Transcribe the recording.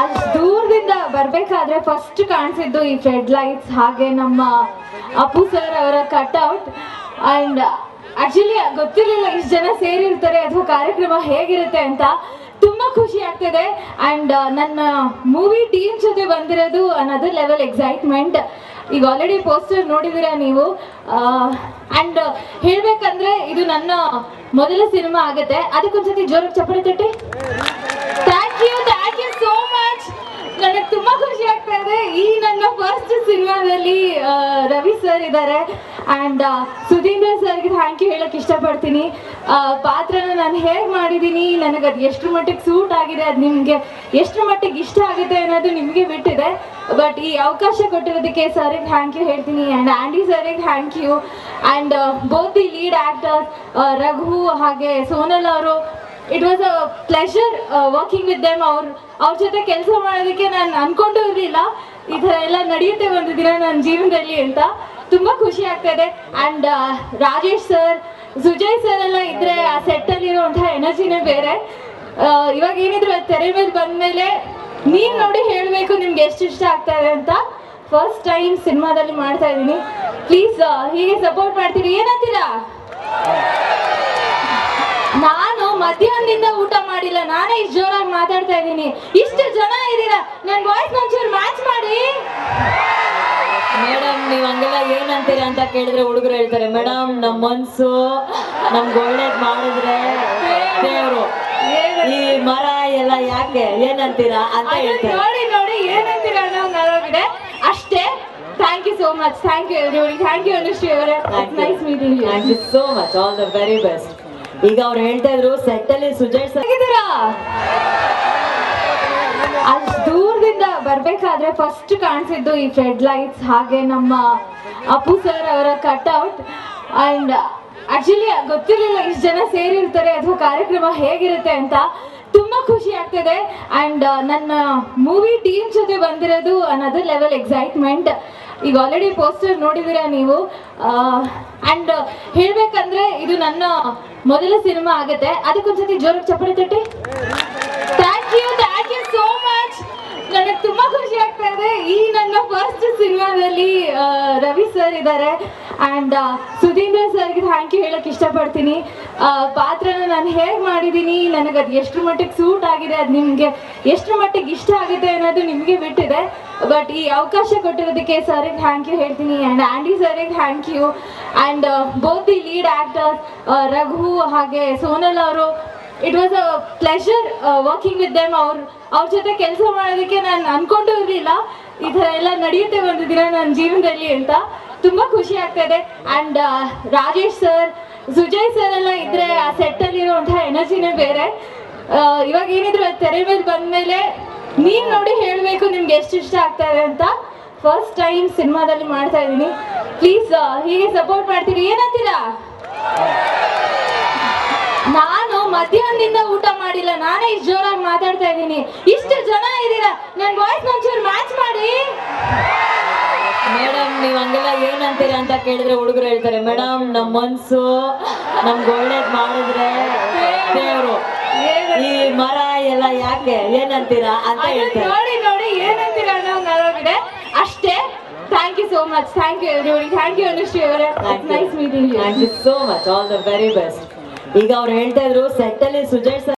ಅಷ್ಟ್ ದೂರದಿಂದ ಬರ್ಬೇಕಾದ್ರೆ ಫಸ್ಟ್ ಕಾಣಿಸಿದ್ದು ಈ ಫ್ರೆಡ್ ಲೈಟ್ಸ್ ಹಾಗೆ ನಮ್ಮ ಅಪ್ಪು ಸರ್ ಅವರ ಕಟ್ಔಟ್ ಅಂಡ್ ಆಕ್ಚುಲಿ ಗೊತ್ತಿರಲಿಲ್ಲ ಇಷ್ಟು ಜನ ಸೇರಿರ್ತಾರೆ, ಅಥವಾ ಕಾರ್ಯಕ್ರಮ ಹೇಗಿರುತ್ತೆ ಅಂತ. ತುಂಬಾ ಖುಷಿ ಆಗ್ತಿದೆ. ಅಂಡ್ ನನ್ನ ಮೂವಿ ಟೀಮ್ ಜೊತೆ ಬಂದಿರೋದು ಅನದರ್ ಲೆವೆಲ್ ಎಕ್ಸೈಟ್ಮೆಂಟ್ ಈಗ ಆಲ್ರೆಡಿ ಪೋಸ್ಟರ್ ನೋಡಿದಿರಾ ನೀವು? ಅಂಡ್ ಹೇಳ್ಬೇಕಂದ್ರೆ ಇದು ನನ್ನ ಮೊದಲ ಸಿನಿಮಾ ಆಗುತ್ತೆ. ಅದಕ್ಕೊಂದ್ಸತಿ ಜೋರಕ್ಕೆ ಚಪ್ಪಲಿ ತಟ್ಟಿ. Thank you thank you so much ನನಗೆ ತುಂಬಾ ಖುಷಿ ಆಗ್ತಾ ಇದೆ. ಈ ನನ್ನ ಫಸ್ಟ್ ಸಿನಿಮಾದಲ್ಲಿ ಸರ್ ಇದ್ದಾರೆ ಆ್ಯಂಡ್ ಸುಧೀಂದ್ರ ಸರ್ಗೆ ಥ್ಯಾಂಕ್ ಯು ಹೇಳಕ್ ಇಷ್ಟಪಡ್ತೀನಿ. ಪಾತ್ರನ ನಾನು ಹೇಗೆ ಮಾಡಿದ್ದೀನಿ ನನಗೆ ಅದು ಎಷ್ಟು ಮಟ್ಟಿಗೆ ಸೂಟ್ ಆಗಿದೆ, ಅದು ನಿಮಗೆ ಎಷ್ಟು ಮಟ್ಟಿಗೆ ಇಷ್ಟ ಆಗುತ್ತೆ ಅನ್ನೋದು ನಿಮಗೆ ಬಿಟ್ಟಿದೆ. ಬಟ್ ಈ ಅವಕಾಶ ಕೊಟ್ಟಿರೋದಕ್ಕೆ ಸರ್ ಥ್ಯಾಂಕ್ ಯು ಹೇಳ್ತೀನಿ. ಆ್ಯಂಡ್ ಆ್ಯಂಡಿ ಸರ್ಗೆ thank you and both the lead actors Raghu ಹಾಗೆ ಸೋನಲ್ ಅವರು it was a pleasure working with them ಅವ್ರ ಅವ್ರ ಜೊತೆ ಕೆಲಸ ಮಾಡೋದಕ್ಕೆ ನಾನು ಅನ್ಕೊಂಡು ಇರಲಿಲ್ಲ. ಈ ಥರ ಎಲ್ಲ ನಡೆಯುತ್ತೆ ಒಂದು ದಿನ ನನ್ನ ಜೀವನದಲ್ಲಿ ಅಂತ. ತುಂಬಾ ಖುಷಿ ಆಗ್ತಾ ಇದೆ and Rajesh sir Sujay sir ಎಲ್ಲ ಇದ್ರೆ ಆ ಸೆಟ್ ಇರುವಂತಹ ಎನರ್ಜಿನೇ ಬೇರೆ. ಇವಾಗ ಏನಿದ್ರು ತೆರೆ ಮೇಲೆ ಬಂದ್ಮೇಲೆ ನೀನ್ ನೋಡಿ ಹೇಳಬೇಕು ನಿಮ್ಗೆ ಎಷ್ಟು ಇಷ್ಟ ಆಗ್ತಾ ಇದೆ ಅಂತ. ಫಸ್ಟ್ ಟೈಮ್ ಸಿನಿಮಾದಲ್ಲಿ ಮಾಡ್ತಾ ಇದ್ದೀನಿ. ಪ್ಲೀಸ್ ಹೀಗೆ ಸಪೋರ್ಟ್ ಮಾಡ್ತೀರಿ. ಏನಂತೀರಾ? ನಾನು ಮಧ್ಯಾಹ್ನದಿಂದ ಊಟ ಮಾಡಿಲ್ಲ. ನಾನೇ ಇಷ್ಟು ಜೋರಾಗಿ ಮಾತಾಡ್ತಾ ಇದ್ದೀನಿ. ಇಷ್ಟು ಜನ ಇದ್ದೀರಾ? ನನ್ನ ವಾಯ್ಸ್ ಒಂಚೂರು ಮ್ಯಾಚ್ ಮಾಡಿ. ಮೇಡಮ್ ನೀವು ಹಂಗೆಲ್ಲ ಏನಂತೀರ ಅಂತ ಕೇಳಿದ್ರೆ ಹುಡುಗರು ಹೇಳ್ತಾರೆ ಮೇಡಮ್ ನಮ್ಮ ಮನ್ಸು ನಮ್ಗೆ ಒಳ್ಳೇದು ಮಾಡಿದ್ರೆ ದೇವರು. ಈ ಮರ ಎಲ್ಲ ಯಾಕೆ ಏನಂತೀರಾ ಅಂತ ಹೇಳ್ತಾರೆ. ನೋಡಿ ನೋಡಿ ಏನಂತೀರಾ ಅನ್ನೋ ನರೋಗಿದೆ ಅಷ್ಟೇ thank you so much thank you everybody thank you Anushree ಅವರೇ. Nice meeting you thank you so much all the very best ಈಗ ಅವ್ರು ಹೇಳ್ತಾ ಇದ್ರು ಸೆಟ್ ಅಲ್ಲಿ ಸುಜಯ್ ಸರ್ ಬರ್ಬೇಕಾದ್ರೆ ಫಸ್ಟ್ ಕಾಣಿಸಿದ್ದು ಈ ಫ್ರೆಡ್ ಲೈಟ್ಸ್ ಹಾಗೆ ನಮ್ಮ ಅಪ್ಪು ಸರ್ ಅವರ ಕಟ್ಔಟ್ ಅಂಡ್ ಆಕ್ಚುಲಿ ಗೊತ್ತಿರಲಿಲ್ಲ ಇಷ್ಟು ಜನ ಸೇರಿರ್ತಾರೆ ಅಥವಾ ಕಾರ್ಯಕ್ರಮ ಹೇಗಿರುತ್ತೆ ಅಂತ. ತುಂಬಾ ಖುಷಿ ಆಗ್ತಿದೆ. ಅಂಡ್ ನನ್ನ ಮೂವಿ ಟೀಮ್ ಜೊತೆ ಬಂದಿರೋದು ಅನದರ್ ಲೆವೆಲ್ ಎಕ್ಸೈಟ್ಮೆಂಟ್ ಈಗ ಆಲ್ರೆಡಿ ಪೋಸ್ಟರ್ ನೋಡಿದಿರಾ ನೀವು? ಅಂಡ್ ಹೇಳಬೇಕಂದ್ರೆ ಇದು ನನ್ನ ಮೊದಲ ಸಿನಿಮಾ ಆಗುತ್ತೆ. ಅದಕ್ಕೊಂದ್ಸತಿ ಜೋರ ಚಪ್ಪಲಿ ತಟ್ಟಿ thank you thank you so much ನನಗೆ ತುಂಬಾ ಖುಷಿ ಆಗ್ತಾ ಇದೆ ಈ ನನ್ನ ಫಸ್ಟ್ ಸಿನಿಮಾದಲ್ಲಿ ರವಿ ಸರ್ ಇದ್ದಾರೆ ಆ್ಯಂಡ್ ಸುಧೀಂದ್ರ ಸರ್ಗೆ ಥ್ಯಾಂಕ್ ಯು ಹೇಳಕ್ ಇಷ್ಟಪಡ್ತೀನಿ. ಪಾತ್ರನ ನಾನು ಹೇಗೆ ಮಾಡಿದ್ದೀನಿ ನನಗೆ ಅದು ಎಷ್ಟು ಮಟ್ಟಿಗೆ ಸೂಟ್ ಆಗಿದೆ, ಅದು ನಿಮಗೆ ಎಷ್ಟು ಮಟ್ಟಿಗೆ ಇಷ್ಟ ಆಗುತ್ತೆ ಅನ್ನೋದು ನಿಮಗೆ ಬಿಟ್ಟಿದೆ. ಬಟ್ ಈ ಅವಕಾಶ ಕೊಟ್ಟಿರೋದಕ್ಕೆ ಸರ್ ಥ್ಯಾಂಕ್ ಯು ಹೇಳ್ತೀನಿ. ಆ್ಯಂಡ್ ಆ್ಯಂಡಿ ಸರ್ಗೆ thank you and both the lead actor Raghu ಹಾಗೆ ಸೋನಲ್ ಅವರು it was a pleasure working with them ಅವ್ರ ಅವ್ರ ಜೊತೆ ಕೆಲಸ ಮಾಡೋದಕ್ಕೆ ನಾನು ಅನ್ಕೊಂಡು ಇರಲಿಲ್ಲ. ಈ ಥರ ಎಲ್ಲ ನಡೆಯುತ್ತೆ ಒಂದು ದಿನ ನನ್ನ ಜೀವನದಲ್ಲಿ ಅಂತ ತುಂಬಾ ಖುಷಿ ಆಗ್ತಾ ಇದೆ and Rajesh sir Sujay sir ಎಲ್ಲ ಇದ್ರೆ ಆ ಇರುವಂತಹ ಎನರ್ಜಿನೇ ಬೇರೆ. ಇವಾಗ ಏನಿದ್ರು ತೆರೆ ಮೇಲೆ ಬಂದ್ಮೇಲೆ ನೀನ್ ನೋಡಿ ಹೇಳಬೇಕು ನಿಮ್ಗೆ ಎಷ್ಟು ಇಷ್ಟ ಆಗ್ತಾ ಇದೆ ಅಂತ. ಫಸ್ಟ್ ಟೈಮ್ ಸಿನಿಮಾದಲ್ಲಿ ಮಾಡ್ತಾ ಇದ್ದೀನಿ. ಪ್ಲೀಸ್ ಹೀಗೆ ಸಪೋರ್ಟ್ ಮಾಡ್ತೀರಿ. ಏನಂತೀರಾ ನಾನು ಮಧ್ಯಾಹ್ನದಿಂದ ಊಟ ನಾನೇ ಇಷ್ಟು ಜೋರಾಗಿ ಮಾತಾಡ್ತಾ ಇದ್ದೀನಿ. ಇಷ್ಟು ಜನ ಇದ್ದೀರಾ? ನನ್ನ ವಾಯ್ಸ್ ಒಂಚೂರು ಮ್ಯಾಚ್ ಮಾಡಿ. ಮೇಡಮ್ ನೀವ್ ಹಂಗೆಲ್ಲ ಏನಂತೀರಾ ಅಂತ ಕೇಳಿದ್ರೆ ಹುಡುಗರು ಹೇಳ್ತಾರೆ ಮೇಡಮ್ ನಮ್ ಮನ್ಸು ನಮ್ಗೆ ಒಳ್ಳೇದ್ ಮಾಡಿದ್ರೆ ದೇವ್ರು. ಈ ಮರ ಎಲ್ಲ ಯಾಕೆ? ಏನಂತೀರಾ ಅಂತ ಹೇಳ್ತಾರೆ. ನೋಡಿ ನೋಡಿ ಏನಂತೀರಾ ಅನ್ನೋ ನರೋಗಿದೆ ಅಷ್ಟೇ. Thank you so much thank you everybody thank you Anushree ಅವರೇ. Nice meeting you thank you so much all the very best ಈಗ ಅವ್ರು ಹೇಳ್ತಾ ಇದ್ರು ಸೆಟ್ ಅಲ್ಲಿ ಸುಜಯ್ ಸರ್